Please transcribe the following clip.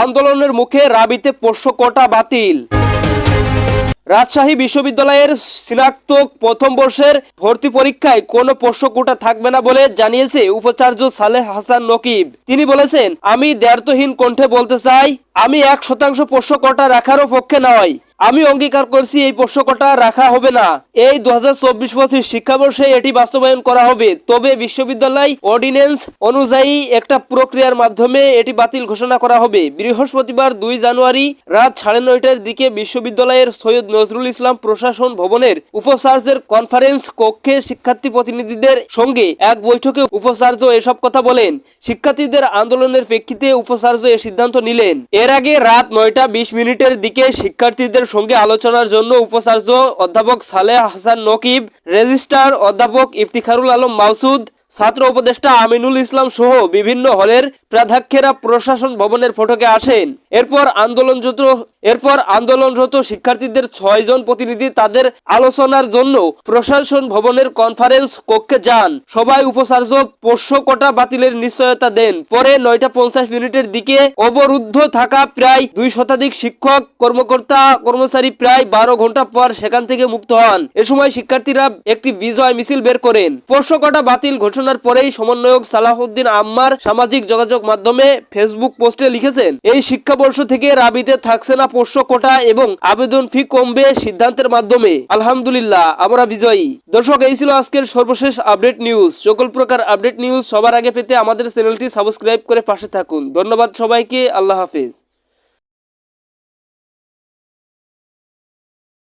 আন্দোলনের মুখে রাবিতে পোষ্য কোটা বাতিল। রাজশাহী বিশ্ববিদ্যালয়ের স্নাতক প্রথম বর্ষের ভর্তি পরীক্ষায় কোনো পোষ্য কোটা থাকবে না বলে জানিয়েছে উপাচার্য সালেহ হাসান নকিব। তিনি বলেছেন, আমি দ্ব্যর্থহীন কণ্ঠে বলতে চাই, আমি এক শতাংশ পোষ্য কোটা রাখারও পক্ষে নয়। আমি অঙ্গীকার করছি এই পোষ্য রাখা হবে না। এই দু হাজার চব্বিশ পঁচিশ শিক্ষাবর্ষে এটি বাস্তবায়ন করা হবে। তবে বিশ্ববিদ্যালয় অর্ডিন্যান্স অনুযায়ী একটা প্রক্রিয়ার মাধ্যমে এটি বাতিল ঘোষণা করা হবে। বৃহস্পতিবার দুই জানুয়ারি রাত সাড়ে নয়টার দিকে বিশ্ববিদ্যালয়ের সৈয়দ নজরুল ইসলাম প্রশাসন ভবনের উপাচার্যের কনফারেন্স কক্ষে শিক্ষার্থী প্রতিনিধিদের সঙ্গে এক বৈঠকে উপাচার্য এসব কথা বলেন। শিক্ষার্থীদের আন্দোলনের প্রেক্ষিতে উপাচার্য এ সিদ্ধান্ত নিলেন। এর আগে রাত নয়টা বিশ মিনিটের দিকে শিক্ষার্থীদের সঙ্গে আলোচনার জন্য উপাচার্য অধ্যাপক সালেহ হাসান নকিব রেজিস্ট্রার অধ্যাপক ইফতিখারুল আলম মাসুদ ছাত্র উপদেষ্টা আমিনুল ইসলাম সহ বিভিন্ন হলের প্রাধ্যক্ষেরা প্রশাসন ভবনের ফটকে আসেন। এরপর আন্দোলনরত এরপর আন্দোলনরত শিক্ষার্থীদের ছয়জন প্রতিনিধি তাদের আলোচনার জন্য প্রশাসন ভবনের কনফারেন্স কক্ষে যান। সবাই উপাচার্য পোষ্য কোটা বাতিলের নিশ্চয়তা দেন। পরে নয়টা পঞ্চাশ মিনিটের দিকে অবরুদ্ধ থাকা প্রায় দুই শতাধিক শিক্ষক, কর্মকর্তা, কর্মচারী প্রায় বারো ঘণ্টা পর সেখান থেকে মুক্ত হন। এ সময় শিক্ষার্থীরা একটি বিজয় মিছিল বের করেন। পোষ্য কোটা বাতিল ঘোষণার পরেই সমন্বয়ক সালাহউদ্দিন আম্মার সামাজিক যোগাযোগ মাধ্যমে ফেসবুক পোস্টে লিখেছেন, এই শিক্ষাবর্ষ থেকে রাবিতে থাকছে না পোষ্য কোটা এবং আবেদন ফি কমবে সিদ্ধান্তের মাধ্যমে। আলহামদুলিল্লাহ, আমরা বিজয়ী। দর্শক, এই ছিল আজকের সর্বশেষ আপডেট নিউজ। সকল প্রকার আপডেট নিউজ সবার আগে পেতে আমাদের চ্যানেলটি সাবস্ক্রাইব করে পাশে থাকুন। ধন্যবাদ সবাইকে, আল্লাহ হাফেজ।